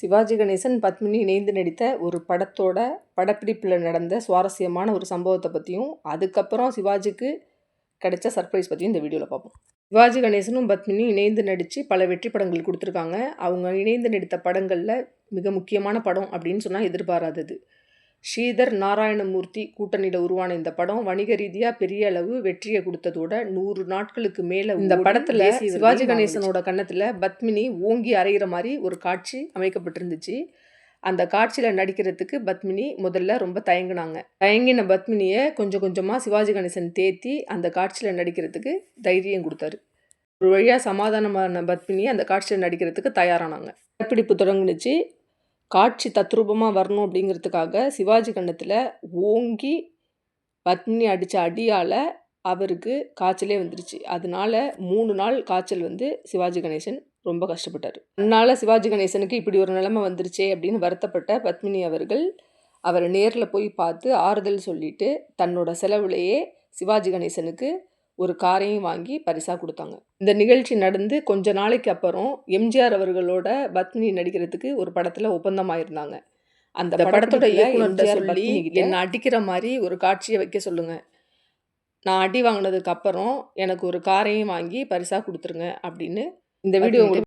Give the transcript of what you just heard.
சிவாஜி கணேசன் பத்மினி இணைந்து நடித்த ஒரு படத்தோட படப்பிடிப்பில் நடந்த சுவாரஸ்யமான ஒரு சம்பவத்தை பற்றியும் அதுக்கப்புறம் சிவாஜிக்கு கிடைச்ச சர்ப்ரைஸ் பற்றியும் இந்த வீடியோவில் பார்ப்போம். சிவாஜி கணேசனும் பத்மினியும் இணைந்து நடித்து பல வெற்றி படங்கள் கொடுத்துருக்காங்க. அவங்க இணைந்து நடித்த படங்களில் மிக முக்கியமான படம் அப்படின்னு சொன்னால் எதிர்பாராதது. ஸ்ரீதர் நாராயணமூர்த்தி கூட்டணியில் உருவான இந்த படம் வணிக ரீதியாக பெரிய அளவு வெற்றியை கொடுத்ததோட நூறு நாட்களுக்கு மேலே இந்த படத்தில் சிவாஜி கணேசனோட கன்னத்தில் பத்மினி ஓங்கி அரைகிற மாதிரி ஒரு காட்சி அமைக்கப்பட்டிருந்துச்சு. அந்த காட்சியில் நடிக்கிறதுக்கு பத்மினி முதல்ல ரொம்ப தயங்கினாங்க. தயங்கின பத்மினியை கொஞ்சம் கொஞ்சமாக சிவாஜி கணேசன் தேத்தி அந்த காட்சியில் நடிக்கிறதுக்கு தைரியம் கொடுத்தாரு. ஒரு வழியாக சமாதானமான பத்மினி அந்த காட்சியில் நடிக்கிறதுக்கு தயாரானாங்க. படப்பிடிப்பு தொடங்குனுச்சு. காட்சி தத்ரூபமாக வரணும் அப்படிங்கிறதுக்காக சிவாஜி கண்ணத்தில் ஓங்கி பத்மினி அடித்த அடியால் அவருக்கு காய்ச்சலே வந்துருச்சு. அதனால மூணு நாள் காய்ச்சல் வந்து சிவாஜி கணேசன் ரொம்ப கஷ்டப்பட்டார். அதனால் சிவாஜி கணேசனுக்கு இப்படி ஒரு நிலைமை வந்துருச்சே அப்படின்னு வருத்தப்பட்ட பத்மினி அவர்கள் அவரை நேரில் போய் பார்த்து ஆறுதல் சொல்லிட்டு தன்னோட செலவுலேயே சிவாஜி கணேசனுக்கு ஒரு காரையும் வாங்கி பரிசாக கொடுத்தாங்க. இந்த நிகழ்ச்சி நடந்து கொஞ்ச நாளைக்கு அப்புறம் எம்ஜிஆர் அவர்களோட பத்மினி நடிக்கிறதுக்கு ஒரு படத்தில் ஒப்பந்தமாயிருந்தாங்க. அந்த படத்தோட இயக்குனர் சொல்லி என்னை அடிக்கிற மாதிரி ஒரு காட்சியை வைக்க சொல்லுங்க. நான் அடி வாங்கினதுக்கு அப்புறம் எனக்கு ஒரு காரையும் வாங்கி பரிசாக கொடுத்துருங்க அப்படின்னு இந்த வீடியோ